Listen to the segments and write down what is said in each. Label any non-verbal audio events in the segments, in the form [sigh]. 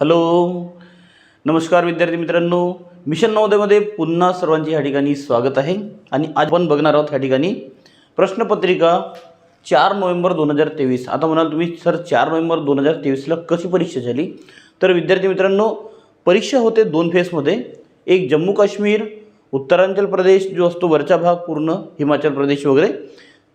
Hello. नमस्कार विद्यार्थी मित्रांनो. मिशन नवोदयमध्ये पुन्हा सर्वांचे ह्या ठिकाणी स्वागत आहे. आणि आज आपण बघणार आहोत ह्या ठिकाणी प्रश्नपत्रिका चार नोव्हेंबर दोन हजार तेवीस. आता म्हणाल तुम्ही सर चार नोव्हेंबर दोन हजार तेवीसला कशी परीक्षा झाली? तर विद्यार्थी मित्रांनो परीक्षा होते दोन फेसमध्ये एक जम्मू काश्मीर उत्तरांचल प्रदेश जो असतो वरचा भाग पूर्ण हिमाचल प्रदेश वगैरे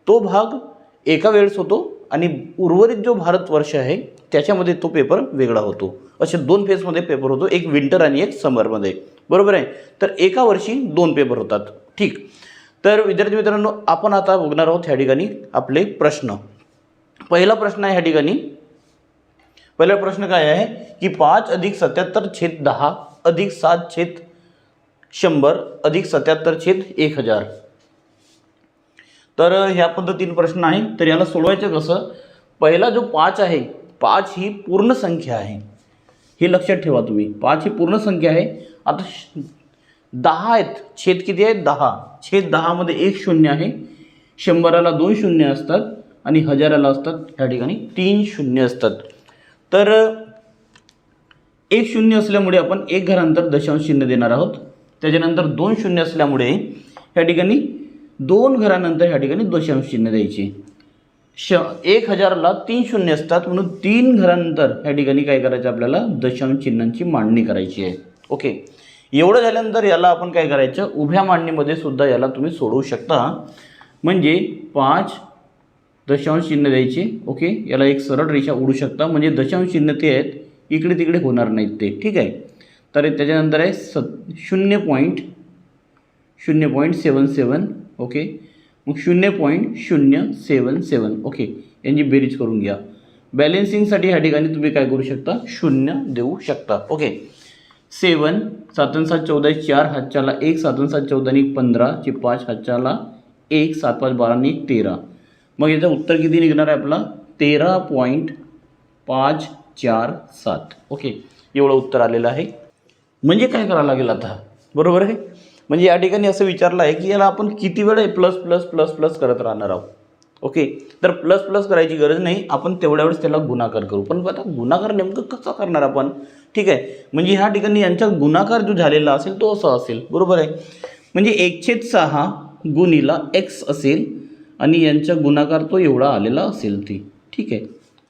तो भाग एका वेळेस होतो आणि उर्वरित जो भारतवर्ष आहे त्याच्यामध्ये तो पेपर वेगळा होतो. असे दोन फेजमध्ये पेपर होतो. एक विंटर आणि एक समरमध्ये बरोबर आहे? तर एका वर्षी दोन पेपर होतात. ठीक. तर विद्यार्थी मित्रांनो आपण आता बघणार आहोत ह्या ठिकाणी आपले प्रश्न. पहिला प्रश्न आहे ह्या ठिकाणी. पहिला प्रश्न काय आहे? की पाच अधिक सत्याहत्तर छेद दहा अधिक सात छेद शंभर अधिक सत्याहत्तर छेद एक हजार. तर ह्या पद्धतीने प्रश्न आहे. तर याला सोडवायचं कसं? पहिला जो पाच आहे पाच ही पूर्ण संख्या आहे. हे लक्षात ठेवा तुम्ही. पाच ही पूर्ण संख्या आहे. आता श- दहा आहेत. छेद किती आहेत दहा. छेद दहामध्ये एक शून्य आहे. शंभराला दोन शून्य असतात आणि हजाराला असतात. ह्या ठिकाणी तीन शून्य असतात. तर एक शून्य असल्यामुळे आपण एक घरानंतर दशांश चिन्ह देणार आहोत. त्याच्यानंतर दोन शून्य असल्यामुळे ह्या ठिकाणी दोन घरानंतर ह्या ठिकाणी दशांश चिन्ह द्यायचे. श एक हजारला तीन शून्य असतात. म्हणून तीन घरानंतर ह्या ठिकाणी काय करायचं आपल्याला? दशांश चिन्हांची मांडणी करायची आहे. ओके. एवढं झाल्यानंतर याला आपण काय करायचं? उभ्या मांडणीमध्ये सुद्धा याला तुम्ही सोडवू शकता. म्हणजे पाच दशांश चिन्ह द्यायचे. ओके. याला एक सरळ रेषा उडू शकता. म्हणजे दशांश चिन्ह ते आहेत. इकडे तिकडे होणार नाहीत ते. ठीक आहे. तर त्याच्यानंतर आहे सत शून्य पॉईंट शून्य पॉईंट सेवन सेवन. ओके. मग शून्य पॉईंट शून्य सेवन सेवन ओके यांची बेरीज करून घ्या. बॅलेन्सिंगसाठी ह्या ठिकाणी तुम्ही काय करू शकता? शून्य देऊ शकता. ओके सेवन सातन सात चौदा चार हातच्याला एक सातन सात चौदा आणि एक पंधरा चे पाच हातच्याला एक सात पाच बारा आणि एक तेरा. मग याचं उत्तर किती निघणार आहे आपला? तेरा पॉईंट पाच चार सात. ओके एवढं उत्तर आलेलं आहे. म्हणजे काय करावं लागेल आता? बरोबर आहे? म्हणजे या ठिकाणी असं विचारलं आहे की याला आपण किती वेळ प्लस प्लस प्लस प्लस करत राहणार आहोत? ओके तर प्लस प्लस करायची गरज नाही. आपण तेवढ्या वेळेस त्याला गुणाकार करू. पण आता गुणाकार नेमकं कसा करणार आपण? ठीक आहे? म्हणजे ह्या ठिकाणी यांचा गुणाकार जो झालेला असेल तो असा असेल. बरोबर आहे? म्हणजे एकशेद सहा गुणीला एक्स असेल आणि यांचा गुणाकार तो एवढा आलेला असेल ती. ठीक आहे?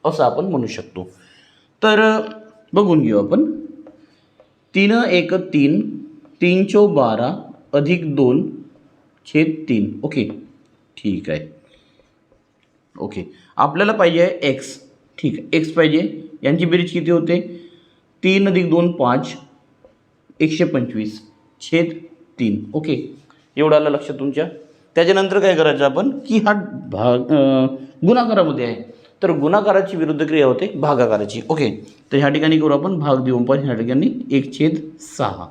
असं आपण म्हणू शकतो. तर बघून घेऊ आपण. तीन एक तीन तीन चौ बारा अधिक दोन छेद तीन. ओके ठीक आहे. ओके आपल्याला पाहिजे आहे एक्स ठीक आहे. एक्स पाहिजे. यांची बेरीज किती होते? तीन अधिक दोन पाच. एकशे पंचवीस. छेद तीन. ओके एवढं आलं लक्षात तुमच्या? त्याच्यानंतर काय करायचं आपण? की हा भाग गुणाकारामध्ये आहे. तर गुणाकाराची विरुद्ध क्रिया होते भागाकाराची. ओके तर ह्या ठिकाणी करू आपण भाग देऊन पण ह्या ठिकाणी एक छेद सहा.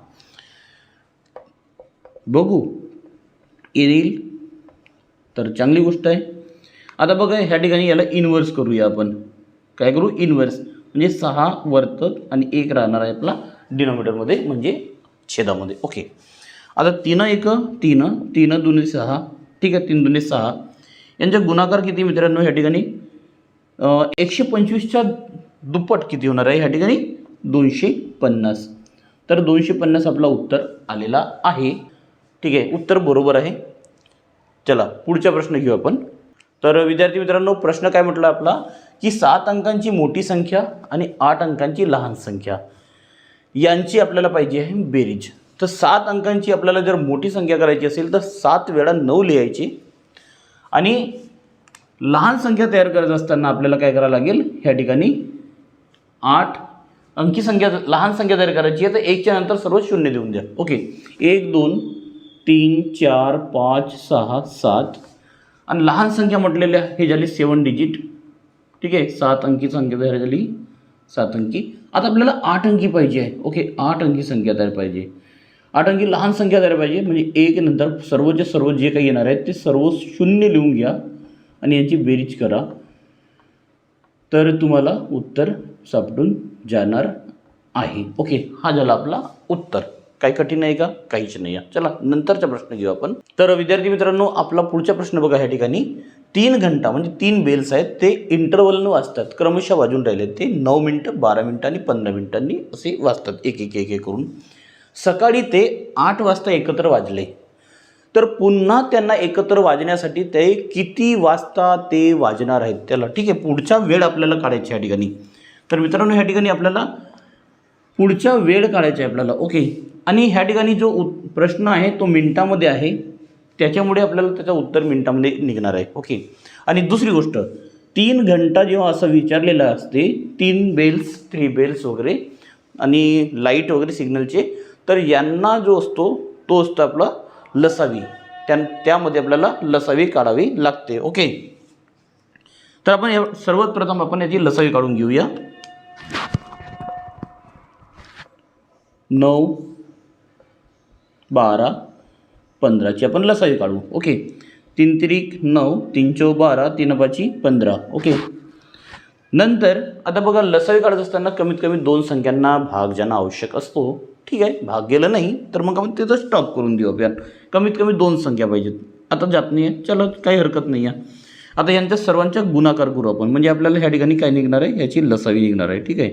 बघू. येईल. तर चांगली गोष्ट आहे. आता बघा ह्या ठिकाणी याला इन्व्हर्स करूया आपण. काय करू? इन्व्हर्स म्हणजे सहा वर्तक आणि एक राहणार आहे आपला डिनोमिटरमध्ये म्हणजे छेदामध्ये. ओके आता तीन एक तीन तीन दोन्ही सहा. ठीक आहे तीन दोन्ही सहा. यांचा गुणाकार किती मित्रांनो? ह्या ठिकाणी एकशे पंचवीसच्या दुप्पट किती होणार आहे? ह्या ठिकाणी दोनशे पन्नास. तर दोनशे पन्नास आपला उत्तर आलेला आहे. ठीक आहे उत्तर बरोबर आहे. चला पुढचा प्रश्न घेऊ आपण. तर विद्यार्थी मित्रांनो प्रश्न काय म्हटला आपला? की सात अंकांची मोठी संख्या आणि आठ अंकांची लहान संख्या. यांची आपल्याला पाहिजे आहे बेरीज. तर सात अंकांची आपल्याला जर मोठी संख्या करायची असेल तर सात वेळा नऊ लिहायची. आणि लहान संख्या तयार करत असताना आपल्याला काय करावं लागेल? ह्या ठिकाणी आठ अंकी संख्या लहान संख्या तयार करायची आहे तर एकच्या नंतर सर्व शून्य देऊन द्या. ओके. एक दोन तीन चार पाच सहा सात. आणि लहान संख्या म्हटलेल्या हे झाली सेवन डिजिट ठीक आहे? सात अंकी संख्या तयार झाली. सात अंकी. आता आपल्याला आठ अंकी पाहिजे आहे. ओके आठ अंकी संख्या तयार पाहिजे. आठ अंकी लहान संख्या तयार पाहिजे. म्हणजे एक नंतर सर्वचे सर्व जे काही येणार आहेत ते सर्व शून्य लिहून घ्या आणि यांची बेरीज करा. तर तुम्हाला उत्तर सापडून जाणार आहे. ओके हा झाला आपला उत्तर. काही कठीण आहे का? काहीच नाही आहे. चला नंतरचा प्रश्न घेऊ आपण. तर विद्यार्थी मित्रांनो आपला पुढचा प्रश्न बघा ह्या ठिकाणी. तीन घंटा म्हणजे तीन बेल्स आहेत ते इंटरवलनं वाजतात क्रमशः वाजून राहिले ते नऊ मिनटं बारा मिनटं आणि पंधरा मिनटांनी असे वाजतात एक एक एक एक करून. सकाळी ते आठ वाजता एकत्र वाजले. तर पुन्हा त्यांना एकत्र वाजण्यासाठी ते किती वाजता ते वाजणार आहेत? त्याला ठीक आहे पुढचा वेळ आपल्याला काढायची या ठिकाणी. तर मित्रांनो ह्या ठिकाणी आपल्याला पुढचा वेळ काढायचा आहे आपल्याला. ओके आणि ह्या ठिकाणी जो उत् प्रश्न आहे तो मिनटामध्ये आहे. त्याच्यामुळे आपल्याला त्याचं उत्तर मिनटामध्ये निघणार आहे. ओके आणि दुसरी गोष्ट तीन घंटा जेव्हा असं विचारलेलं असते तीन बेल्स थ्री बेल्स वगैरे आणि लाइट वगैरे सिग्नलचे तर यांना जो असतो तो असतो आपला लसावी. त्या त्यामध्ये आपल्याला लसावी काढावी लागते. ओके तर आपण या- सर्वात प्रथम आपण याची लसावी काढून घेऊया. नऊ बारा पंधराची. आपण लसाई काढू. ओके. तीन त्रिक नऊ तीन चौ बारा तीन पाची पंधरा. ओके. नंतर आता बघा लसावी काढत असताना कमीत कमी दोन संख्यांना भाग ज्यांना आवश्यक असतो. ठीक आहे? भाग गेलं नाही तर मग आपण तिथं स्टॉप करून देऊ आपण कमीत कमी दोन संख्या पाहिजेत. आता जात नाही आहे. चला काही हरकत नाही आहे. आता यांच्या सर्वांच्या गुणाकार करू आपण. म्हणजे आपल्याला ह्या ठिकाणी काय निघणार आहे? याची लसावी निघणार आहे. ठीक आहे?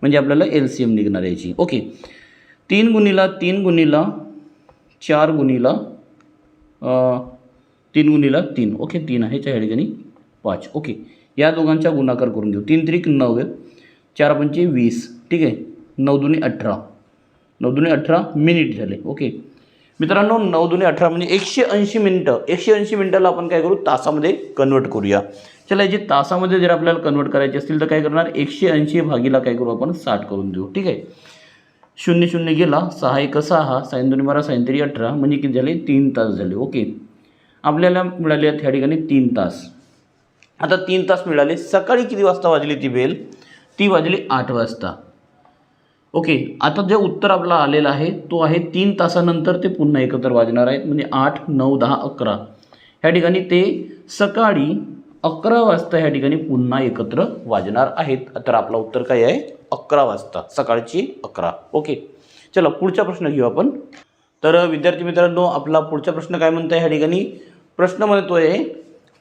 म्हणजे आपल्याला एल सी एम निघणार आहे याची. ओके. तीन गुणीला तीन गुणीला चार गुणीला तीन गुणीला तीन. ओके तीन आहे त्या ठिकाणी पाच. ओके या दोघांचा गुणाकार करून घेऊ. तीन त्रिक नऊ आहे. चार पंचे वीस. ठीक आहे? नऊ दुने अठरा. नऊ दुने अठरा मिनिट झाले. ओके. मित्रांनो नऊ दुने अठरा म्हणजे एकशे ऐंशी मिनटं. एकशे ऐंशी मिनटाला आपण काय करू? तासामध्ये कन्वर्ट करूया. चला याचे तासामध्ये जर आपल्याला कन्वर्ट करायचे असतील तर काय करणार? एकशे ऐंशी भागीला काय करू आपण? साठ करून देऊ. ठीक आहे? शून्य शून्य गेला सहा एक सहा साईन दोन्ही बारा साईन तरी अठरा म्हणजे किती झाले? तीन तास झाले ओके. आपल्याला मिळाले आहेत ह्या ठिकाणी तीन तास. आता तीन तास मिळाले सकाळी किती वाजता वाजली ती बेल? ती वाजली आठ वाजता. ओके आता जे उत्तर आपला आलेला आहे तो आहे तीन तासानंतर ते पुन्हा एकत्र वाजणार आहेत म्हणजे आठ नऊ दहा अकरा. ह्या ठिकाणी ते सकाळी अकरा वाजता ह्या ठिकाणी पुन्हा एकत्र वाजणार आहेत. तर आपला उत्तर काय आहे? अकरा वाजता सकाळची अकरा. ओके चला पुढचा प्रश्न घेऊ आपण. तर विद्यार्थी मित्रांनो आपला पुढचा प्रश्न काय म्हणतो आहे ह्या ठिकाणी? प्रश्न म्हणतो आहे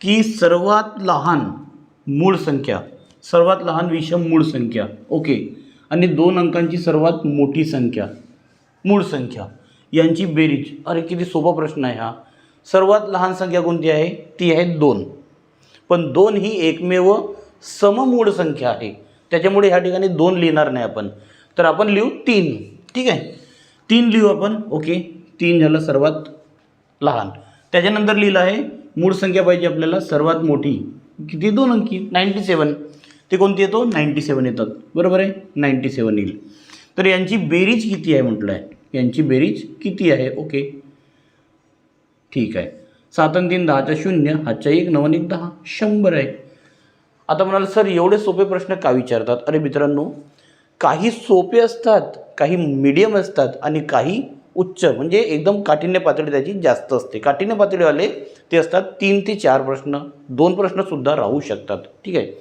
की सर्वात लहान मूळ संख्या सर्वात लहान विषम मूळ संख्या ओके आणि दोन अंकांची सर्वात मोठी संख्या मूळ संख्या यांची बेरीज. अरे किती सोपा प्रश्न आहे हा. सर्वात लहान संख्या कोणती आहे? ती आहे दोन. पण दोन ही एकमेव सममूळ संख्या आहे. त्याच्यामुळे ह्या ठिकाणी दोन लिहिणार नाही आपण. तर आपण लिहू तीन. ठीक आहे? तीन लिहू आपण. ओके. तीन झालं सर्वात लहान. त्याच्यानंतर लिहिलं आहे मूळ संख्या पाहिजे आपल्याला सर्वात मोठी. किती? दोन अंकी. नाईंटी सेवन ते कोणती येतो? नाईंटी सेवन येतात. बरोबर आहे? नाईंटी सेवन येईल. तर यांची बेरीज किती आहे म्हटलं आहे यांची बेरीज किती आहे? ओके. ठीक आहे. सात आणि तीन दहाच्या शून्य हातच्या एक नऊ एक दहा. शंभर आहे. आता म्हणाल सर एवढे सोपे प्रश्न का विचारतात? अरे मित्रांनो काही सोपे असतात काही मीडियम असतात आणि काही उच्च. म्हणजे एकदम काठिण्य पातळी त्याची जास्त असते. काठिण्य पातळीवाले ते असतात तीन ते चार प्रश्न. दोन प्रश्नसुद्धा राहू शकतात. ठीक आहे.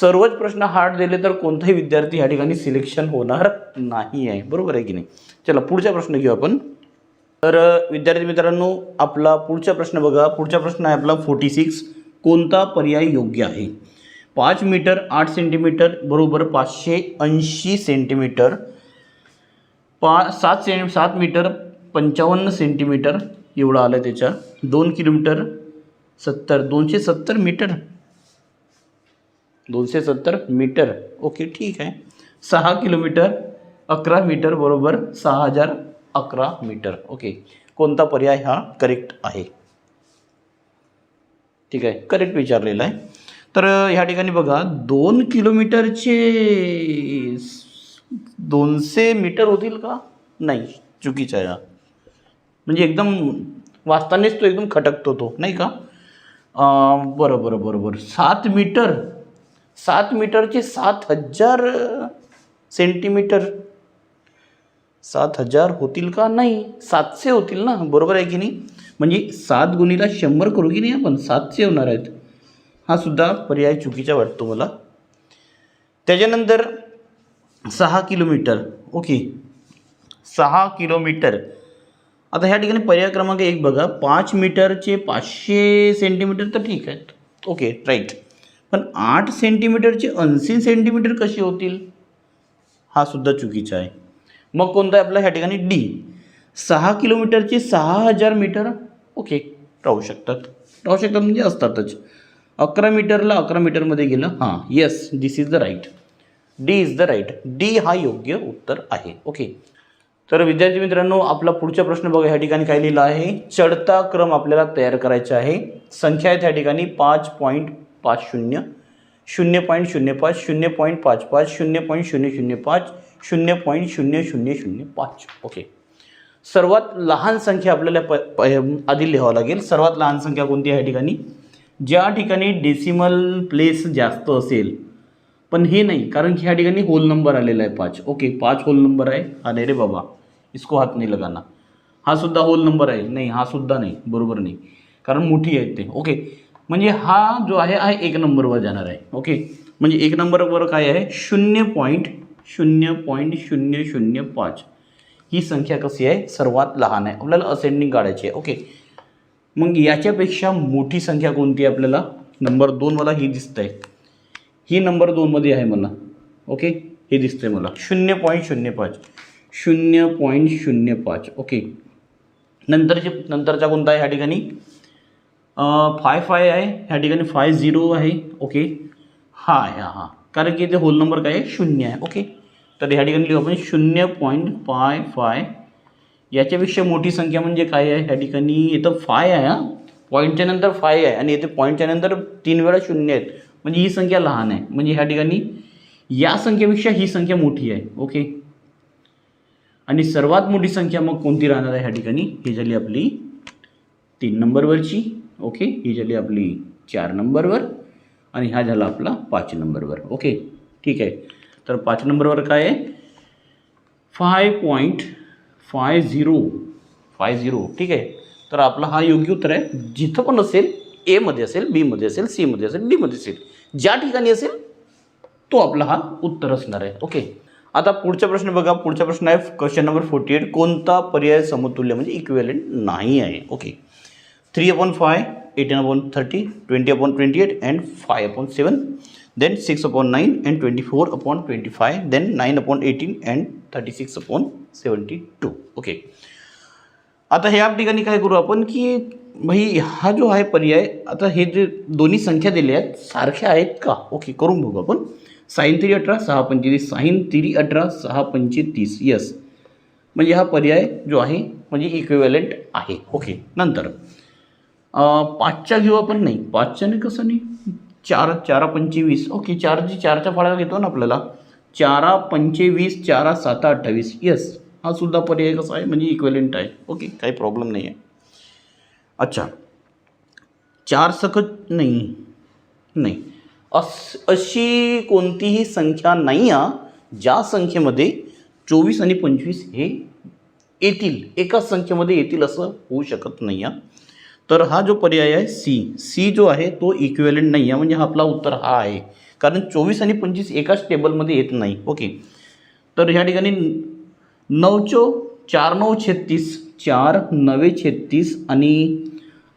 सर्वच प्रश्न हार्ड दिले तर कोणताही विद्यार्थी या ठिकाणी सिलेक्शन होणार नाही आहे. बरोबर आहे की नाही? चला पुढचा प्रश्न घेऊ आपण. तर विद्यार्थी मित्रांनो आपला पुढचा प्रश्न बघा. पुढचा प्रश्न आहे आपला फोर्टी सिक्स कोणता पर्याय योग्य आहे? पाच मीटर आठ सेंटीमीटर बरोबर पाचशे ऐंशी सेंटीमीटर पा सात से सात मीटर पंचावन्न सेंटीमीटर एवढं आलं त्याच्या दोन किलोमीटर सत्तर दोनशे सत्तर मीटर. दोनशे सत्तर मीटर. ओके ठीक आहे. सहा किलोमीटर अकरा मीटर बरोबर सहा हजार अकरा मीटर. ओके कोणता पर्याय हा करेक्ट आहे? ठीक आहे करेक्ट विचारलेला आहे. तर ह्या ठिकाणी बघा दोन किलोमीटरचे दोनशे मीटर होतील का? नाही चुकीचा आहे हा. म्हणजे एकदम वाचतानाच तो एकदम खटकतो तो नाही का? बरं बरं बरं बरं. सात मीटर सात मीटरचे सात हजार सेंटीमीटर. सात हजार होतील का? नाही सातशे होतील ना? बरोबर आहे की नाही? म्हणजे सात गुणीला शंभर करू की नाही आपण? सातशे होणार आहेत. हा सुद्धा पर्याय चुकीचा वाटतो मला त्याच्यानंतर सहा किलोमीटर ओके. सहा किलोमीटर. आता ह्या ठिकाणी पर्याय क्रमांक एक बघा. पाच मीटरचे पाचशे सेंटीमीटर तर ठीक आहेत. ओके राईट पण आठ सेंटीमीटरचे ऐंशी सेंटीमीटर कशी होतील? हा सुद्धा चुकीचा आहे. मग कोणता आहे आपला ह्या ठिकाणी? डी. सहा किलोमीटरचे सहा हजार मीटर ओके राहू शकतात. राहू शकतात म्हणजे असतातच. अकरा मीटरला अकरा मीटरमध्ये गेलं. हां yes this is the right D is the right D हा योग्य उत्तर आहे. ओके तर विद्यार्थी मित्रांनो आपला पुढचा प्रश्न बघा. ह्या ठिकाणी काय लिहिलं आहे? चढता क्रम आपल्याला तयार करायचा आहे. संख्या आहेत ह्या ठिकाणी पाच पॉईंट पाच शून्य. शून्य पॉईंट शून्य पाच शून्य पॉईंट पाच पाच शून्य पॉईंट शून्य शून्य पाच शून्य पॉईंट शून्य शून्य शून्य पाच. ओके सर्वात लहान संख्या आपल्याला प प आधी लिहावं लागेल. सर्वात लहान संख्या कोणती आहे ठिकाणी? ज्या ठिकाणी डेसिमल प्लेस जास्त असेल पण हे नाही कारण की ह्या ठिकाणी होल नंबर आलेला आहे पाच. ओके पाच होल नंबर आहे. अरे रे बाबा इसको हात नाही लगाना. हा सुद्धा होल नंबर आहे. नाही हा सुद्धा नाही. बरोबर नाही. कारण मोठी आहेत ते. ओके म्हणजे हा जो आहे हा एक नंबरवर जाणार आहे. ओके म्हणजे एक नंबरवर काय आहे? शून्य पॉईंट शून्य पॉईंट शून्य शून्य पाच. ही संख्या कशी आहे? सर्वात लहान आहे. आपल्याला असेंडिंग काढायची आहे. ओके मग याच्यापेक्षा मोठी संख्या कोणती आहे आपल्याला? नंबर दोन मला ही दिसत आहे ही नंबर दोनमध्ये आहे मला. ओके हे दिसतंय मला. शून्य पॉईंट शून्य पाच. शून्य पॉईंट शून्य पाच. ओके नंतरचे नंतरचा कोणता आहे ह्या ठिकाणी? फाय फाय आहे. ह्या ठिकाणी फाय झिरो आहे. ओके हा आहे हा हा. कारण की इथे होल नंबर काय आहे? शून्य आहे. ओके तर ह्या ठिकाणी लिहू आपण. शून्य पॉईंट फाय फाय याच्यापेक्षा मोठी संख्या म्हणजे काय आहे? ह्या ठिकाणी इथं फाय आहे हां. पॉईंटच्या नंतर फाय आहे आणि इथे पॉईंटच्या नंतर तीन वेळा शून्य आहेत. म्हणजे ही संख्या लहान आहे. म्हणजे ह्या ठिकाणी या संख्येपेक्षा ही संख्या मोठी आहे. ओके? आणि सर्वात मोठी संख्या मग कोणती राहणार आहे ह्या ठिकाणी? ही झाली आपली तीन नंबरवरची. ओके? ही झाली आपली चार नंबरवर आणि हा झाला आपला पाच नंबरवर. ओके? ठीक आहे. तर पाच नंबरवर काय आहे? Five point five zero. Five zero. ठीक आहे. तर आपला हा योग्य उत्तर आहे. जिथं पण असेल एमध्ये असेल बीमध्ये असेल सीमध्ये असेल डीमध्ये असेल ज्या ठिकाणी असेल तो आपला हा उत्तर असणार आहे. ओके. आता पुढचा प्रश्न बघा. पुढचा प्रश्न आहे क्वेश्चन नंबर फोर्टी एट कोणता पर्याय समतुल्य म्हणजे इक्वेलेंट नाही आहे? Okay. Three upon five eighteen upon thirty twenty upon twenty eight and five upon seven then six upon nine and twenty four upon twenty five then nine upon eighteen and thirty six upon seventy two okay आता ह्या ठिकाणी काय करू आपण की भाई हा जो आहे पर्याय आता हे जे दोन्ही संख्या दिल्या आहेत सारख्या आहेत का? ओके करून बघू आपण. साईन तिरी अठरा सहा पंचेतीस साईन तिरी अठरा सहा पंचेतीस यस म्हणजे हा पर्याय जो आहे म्हणजे इक्विवॅलेंट आहे. ओके नंतर. पाचच्या घेऊ आपण नाही. पाचच्याने कसं नाही? चार चारा पंचवीस ओके चारची चारच्या फाळ्या घेतो ना आपल्याला. चारा पंचवीस चारा साता अठ्ठावीस. यस हा सुद्धा पर्याय कसा आहे? म्हणजे इक्वेलेंट आहे. ओके काही प्रॉब्लेम नाही आहे अच्छा. चार सकट नाही. नाही. अस अशी कोणतीही संख्या नाही आहे ज्या संख्येमध्ये चोवीस आणि पंचवीस हे येतील. एकाच संख्येमध्ये येतील असं होऊ शकत नाही आहे तर हा जो पर्याय आहे सी सी जो आहे तो इक्विवलेंट नाही आहे म्हणजे हा आपला उत्तर हा आहे. कारण चोवीस आणि पंचवीस एकाच टेबलमध्ये येत नाही. ओके तर ह्या ठिकाणी नऊ चो चार नऊ छत्तीस चार नवे छत्तीस आणि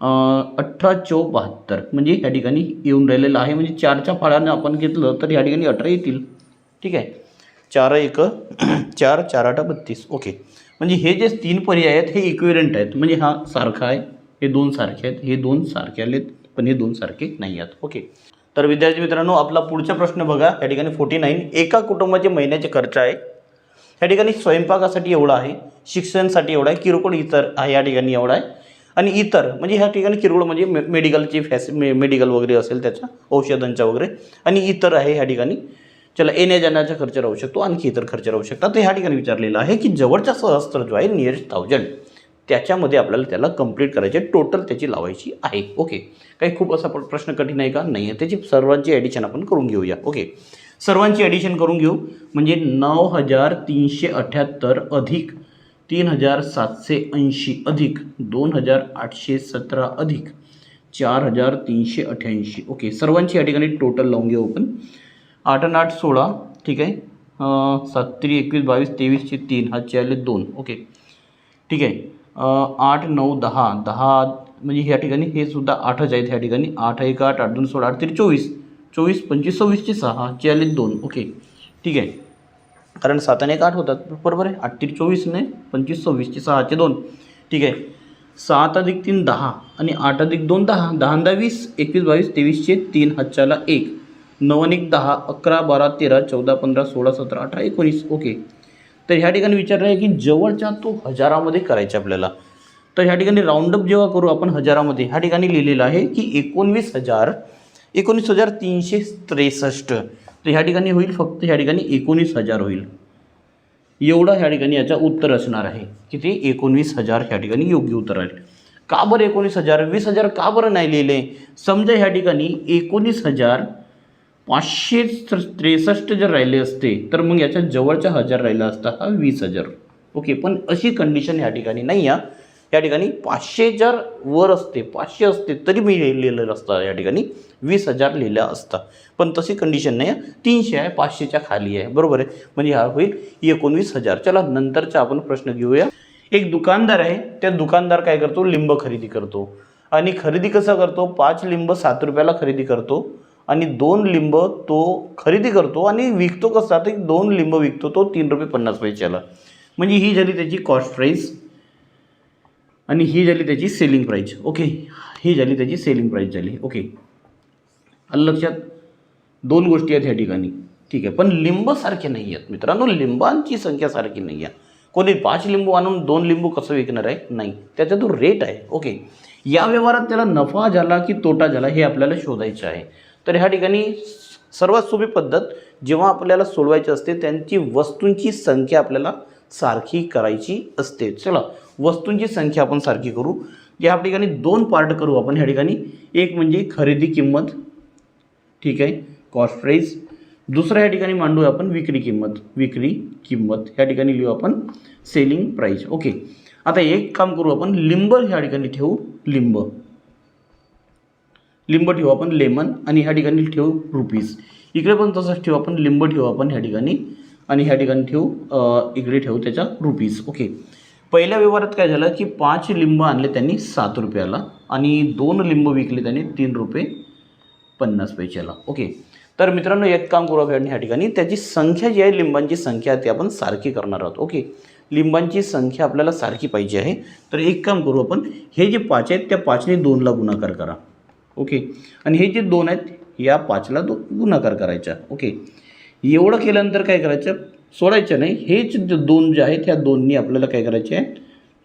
अठरा चो बहात्तर. म्हणजे ह्या ठिकाणी येऊन राहिलेलं आहे. म्हणजे चारच्या फाळ्यानं आपण घेतलं तर ह्या ठिकाणी अठरा येतील. ठीक आहे? चार एक [clears throat] चार चार आठ बत्तीस. ओके म्हणजे हे जे तीन पर्याय आहेत हे इक्विरंट आहेत. म्हणजे हा सारखा आहे हे दोन सारखे आहेत हे दोन सारखे आलेत पण हे दोन सारखे नाही आहेत. ओके तर विद्यार्थी मित्रांनो आपला पुढचा प्रश्न बघा. या ठिकाणी फोर्टी नाईन एका कुटुंबाचे महिन्याचे खर्च आहे. या ठिकाणी स्वयंपाकासाठी एवढा आहे शिक्षणासाठी एवढा आहे किरकोळ इतर आहे या ठिकाणी एवढा आहे. आणि इतर म्हणजे ह्या ठिकाणी किरकोळ म्हणजे मे मेडिकलची फॅसि मे मेडिकल वगैरे असेल त्याचा औषधांचा वगैरे. आणि इतर आहे ह्या ठिकाणी चला येण्या जाण्याचा खर्च राहू शकतो आणखी इतर खर्च राहू शकतात. तर ह्या ठिकाणी विचारलेलं आहे की जवळचा सहस्त्र जो आहे नियर थाउजंड त्याच्यामध्ये आपल्याला त्याला कंप्लीट करायचे टोटल त्याची लावायची आहे. ओके काही खूप असा प्र- प्रश्न कठीण आहे का? नाही आहे. त्याची सर्वांची ॲडिशन आपण करून घेऊया. ओके सर्वांची ॲडिशन करून घेऊ. म्हणजे नऊ हजार तीनशे अठ्ठ्याहत्तर अधिक तीन हजार सातशे ऐंशी अधिक दोन हजार आठशे सतरा अधिक चार हजार तीनशे अठ्ठ्याऐंशी. ओके सर्वांची या ठिकाणी टोटल लावून घेऊ आपण. आठ आणि आठ सोळा. ठीक आहे. सात तरी एकवीस बावीस तेवीसचे तीन. हा चारले दोन. ओके ठीक आहे. आठ नऊ दहा दहा म्हणजे ह्या ठिकाणी हे सुद्धा आठच आहेत ह्या ठिकाणी. आठ एक आठ आठ दोन सोळा आठ तरी चोवीस. चोवीस पंचवीस सव्वीसचे सहा चे आले दोन. ओके. ठीक आहे. कारण सात आणि एक आठ होतात. बरोबर आहे. आठ तरी चोवीसने पंचवीस सव्वीसचे सहाचे दोन. ठीक आहे. सात अधिक तीन दहा. आणि आठ अधिक दोन दहा. दहा वीस एकवीस बावीस तेवीसचे तीन हातच्याला एक. नऊ आणि दहा. अकरा बारा तेरा चौदा पंधरा सोळा सतरा अठरा एकोणीस. ओके. तर ह्या ठिकाणी विचारलं आहे की जवळच्या तो हजारामध्ये करायचा आपल्याला. तर ह्या ठिकाणी राऊंडअप जेव्हा करू आपण हजारामध्ये ह्या ठिकाणी लिहिलेलं आहे की एकोणवीस हजार एकोणीस हजार तीनशे त्रेसष्ट. तर ह्या ठिकाणी होईल फक्त ह्या ठिकाणी एकोणीस हजार होईल. एवढा ह्या ठिकाणी याचं उत्तर असणार आहे किती एकोणवीस हजार ह्या ठिकाणी योग्य उत्तर आहे. का बरं एकोणीस हजार? वीस हजार का बरं नाही लिहिले? समजा ह्या ठिकाणी एकोणीस हजार पाचशे त्रेसष्ट जर राहिले असते तर मग याच्या जवळच्या हजार राहिला असता हा वीस हजार. ओके पण अशी कंडिशन ह्या ठिकाणी नाही आहे. या ठिकाणी पाचशे जर वर असते पाचशे असते तरी मी लिहिलेलं असतं या ठिकाणी वीस हजार लिहिलं असतं. पण तशी कंडिशन नाही आहे. तीनशे आहे पाचशेच्या खाली आहे. बरोबर आहे? म्हणजे हा होईल एकोणवीस हजार. चला नंतरचा आपण प्रश्न घेऊया. एक दुकानदार आहे त्या दुकानदार काय करतो? लिंब खरेदी करतो. आणि खरेदी कसं करतो? पाच लिंब सात रुपयाला खरेदी करतो. आणि दोन लिंब तो खरेदी करतो आणि विकतो कसा तर दोन लिंब विकतो तो तीन रुपये पन्नास पैशाला म्हणजे ही झाली त्याची कॉस्ट प्राईस आणि ही झाली त्याची सेलिंग प्राईज ओके ही झाली त्याची सेलिंग प्राईज झाली. ओके आलं लक्षात दोन गोष्टी आहेत ह्या ठिकाणी. ठीक आहे? पण लिंबसारखे नाही आहेत मित्रांनो. लिंबांची संख्या सारखी नाही आहे. कोणी पाच लिंबू आणून दोन लिंबू कसं विकणार आहे? नाही. त्याचा तो रेट आहे. ओके या व्यवहारात त्याला नफा झाला की तोटा झाला हे आपल्याला शोधायचं आहे. तर ह्या ठिकाणी सर्वात सोपी पद्धत जेव्हा आपल्याला सोडवायची असते त्यांची वस्तूंची संख्या आपल्याला सारखी करायची असते. चला वस्तूंची संख्या आपण सारखी करू. या ठिकाणी दोन पार्ट करू आपण ह्या ठिकाणी. एक म्हणजे खरेदी किंमत. ठीक आहे? कॉस्ट प्राईज दुसऱ्या या ठिकाणी मांडूया आपण विक्री किंमत. विक्री किंमत. ह्या ठिकाणी लिहू आपण सेलिंग प्राईज ओके आता एक काम करू आपण. लिंब ह्या ठिकाणी ठेवू. लिंब. लिंब ठेवू आपण लेमन आणि ह्या ठिकाणी ठेवू रुपीज इकडे पण तसंच ठेवू आपण लिंब ठेवू आपण ह्या ठिकाणी आणि ह्या ठिकाणी ठेवू इकडे ठेवू त्याच्या रुपीज ओके. पहिल्या व्यवहारात काय झालं की पाच लिंब आणले त्यांनी सात रुपयाला आणि दोन लिंब विकले त्यांनी तीन रुपये पन्नास पैशाला. ओके. तर मित्रांनो एक काम करू आपण ह्या ठिकाणी. त्याची संख्या जी आहे लिंबांची संख्या ती आपण सारखी करणार आहोत. ओके. लिंबांची संख्या आपल्याला सारखी पाहिजे आहे. तर एक काम करू आपण हे जे पाच आहेत त्या पाचने दोनला गुणाकार करा. ओके. आणि हे जे दोन आहेत या पाचला दो गुणाकार करायचा. ओके. एवढं केल्यानंतर काय करायचं? सोडायचं नाही. हेच जे दोन जे आहेत ह्या दोन्ही आपल्याला काय करायचे आहेत?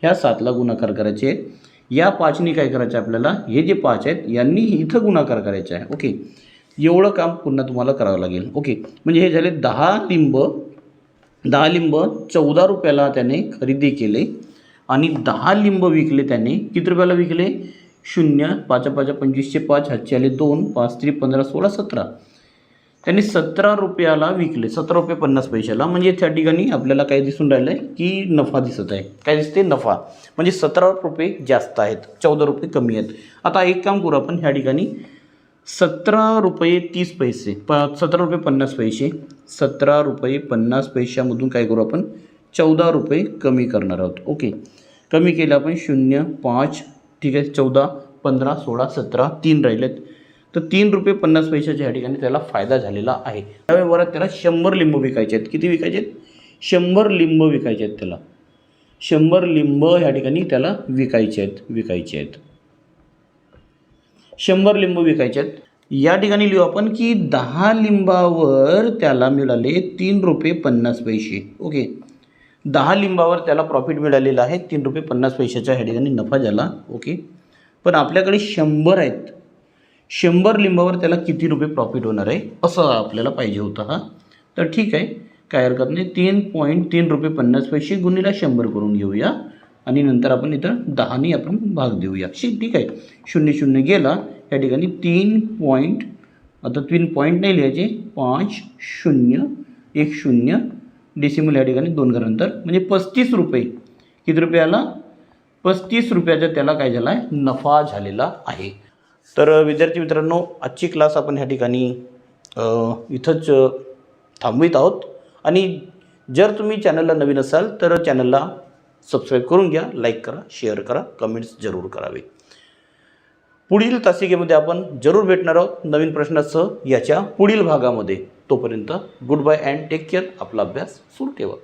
ह्या सातला गुणाकार करायचे आहेत. या पाचनी काय करायचं आहे आपल्याला? हे जे पाच आहेत यांनी इथं गुणाकार करायचा आहे. ओके. एवढं काम पुन्हा तुम्हाला करावं लागेल. ओके. म्हणजे हे झाले दहा लिंब. दहा लिंब चौदा रुपयाला त्याने खरेदी केले आणि दहा लिंब विकले त्याने. किती रुपयाला विकले? शून्य पाच पाच पंचवीसशे पाच हातचे आले दोन पाच त्रिक पंधरा सोळा सतरा. त्यांनी सतरा रुपयाला विकले. सतरा रुपये पन्नास पैशाला. म्हणजे त्या ठिकाणी आपल्याला काय दिसून राहिलं आहे की नफा दिसत आहे. काय दिसते नफा. म्हणजे सतरा रुपये जास्त आहेत. चौदा रुपये कमी आहेत. आता एक काम करू आपण. ह्या ठिकाणी सतरा रुपये तीस पैसे प सतरा रुपये पन्नास पैसे सतरा रुपये पन्नास पैशामधून काय करू आपण? चौदा रुपये कमी करणार आहोत. ओके. कमी केलं आपण शून्य पाच ठीक आहे चौदा पंधरा सोळा सतरा तीन राहिलेत. तर तीन रुपये पन्नास पैशाच्या ह्या ठिकाणी त्याला फायदा झालेला आहे. त्या व्यवहारात त्याला शंभर लिंब विकायचे आहेत. किती विकायचे आहेत? शंभर लिंब विकायचे आहेत त्याला. शंभर लिंब ह्या ठिकाणी त्याला विकायचे आहेत विकायचे आहेत. शंभर लिंब विकायचे आहेत. या ठिकाणी लिहू आपण की दहा लिंबावर त्याला मिळाले तीन रुपये पन्नास पैसे. ओके? दहा लिंबावर त्याला प्रॉफिट मिळालेलं आहे. तीन रुपये पन्नास पैशाच्या ह्या ठिकाणी नफा झाला. ओके पण आपल्याकडे शंभर आहेत. शंभर लिंबावर त्याला किती रुपये प्रॉफिट होणार आहे? असं आपल्याला पाहिजे होतं हा. तर ठीक आहे. काय हरकत नाही. तीन पॉईंट तीन रुपये पन्नास पैसे गुणीला शंभर करून घेऊया. आणि नंतर आपण इथं दहाने आपण भाग देऊया. शी ठीक आहे. शून्य शून्य गेला. या ठिकाणी तीन पॉईंट आता तीन पॉईंट नाही लिहायचे. पाच शून्य एक शून्य डेसिमल या ठिकाणी दोन घरानंतर म्हणजे पस्तीस रुपये. किती रुपयाला पस्तीस रुपयाचा त्याला काय झाला आहे नफा झालेला आहे. तर विद्यार्थी मित्रांनो आजची क्लास आपण ह्या ठिकाणी इथंच थांबवित आहोत. आणि जर तुम्ही चॅनलला नवीन असाल तर चॅनलला सबस्क्राईब करून घ्या लाईक करा शेअर करा कमेंट्स जरूर करावे. पुढील तासिकेमध्ये आपण जरूर भेटणार आहोत नवीन प्रश्नासह याच्या पुढील भागामध्ये. तोपर्यंत good bye and take care. आपला अभ्यास सुरू ठेवा.